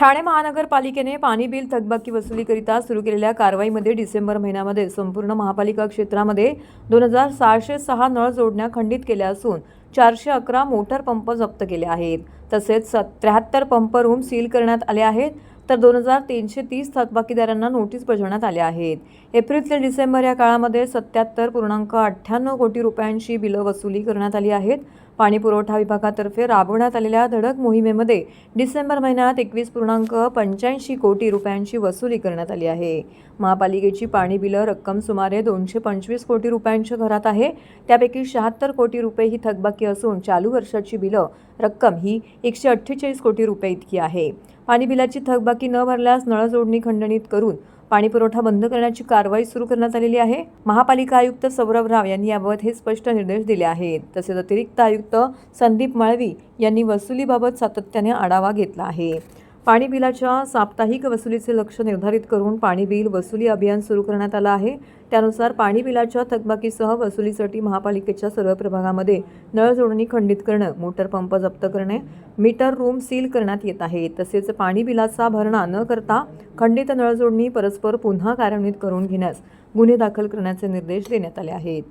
ठाणे महानगरपालिकेने पाणी बिल थकबाकी वसुलीकरिता सुरू केलेल्या कारवाईमध्ये डिसेंबर महिन्यामध्ये संपूर्ण महापालिका क्षेत्रामध्ये दोन हजार सहाशे सहा नळ जोडण्या खंडित केल्या असून चारशे अकरा मोटर पंप जप्त केले आहेत. तसेच त्र्याहत्तर पंप रूम सील करण्यात आले आहेत. तर दोन हजार तीनशे तीस थकबाकीदारांना नोटीस बजावण्यात आल्या आहेत. एप्रिल ते डिसेंबर या काळामध्ये सत्याहत्तर पूर्णांक अठ्ठ्याण्णव कोटी रुपयांची बिलं वसुली करण्यात आली आहेत. पाणी पुरवठा विभागातर्फे राबवण्यात आलेल्या धडक मोहिमेमध्ये डिसेंबर महिन्यात एकवीस पूर्णांक पंच्याऐंशी कोटी रुपयांची वसुली करण्यात आली आहे. महापालिकेची पाणी बिलं रक्कम सुमारे दोनशे पंचवीस कोटी रुपयांच्या घरात आहे. त्यापैकी शहात्तर कोटी रुपये ही थकबाकी असून चालू वर्षाची बिलं रक्कम ही एकशे अठ्ठेचाळीस कोटी रुपये इतकी आहे. पाणी बिलाची थकबाकी न भरल्यास नळजोडणी खंडणीत करून पाणी पुरवठा बंद करण्याची कारवाई सुरू करण्यात आलेली आहे. महापालिका आयुक्त सौरभ राव यांनी याबाबत हे स्पष्ट निर्देश दिले आहेत. तसेच अतिरिक्त आयुक्त संदीप माळवी यांनी वसुलीबाबत सातत्याने आढावा घेतला आहे. पाणी बिलाच्या साप्ताहिक वसुलीचे लक्ष निर्धारित करून पाणी बिल वसुली अभियान सुरू करण्यात आलं आहे. त्यानुसार पाणी बिलाच्या थकबाकीसह वसुलीसाठी महापालिकेच्या सर्व प्रभागामध्ये नळ जोडणी खंडित करणं मोटर पंप जप्त करणे मीटर रूम सील करण्यात येत आहे. तसेच पाणी बिलाचा भरणा न करता खंडित नळ जोडणी परस्पर पुन्हा कार्यान्वित करून घेण्यास गुन्हे दाखल करण्याचे निर्देश देण्यात आले आहेत.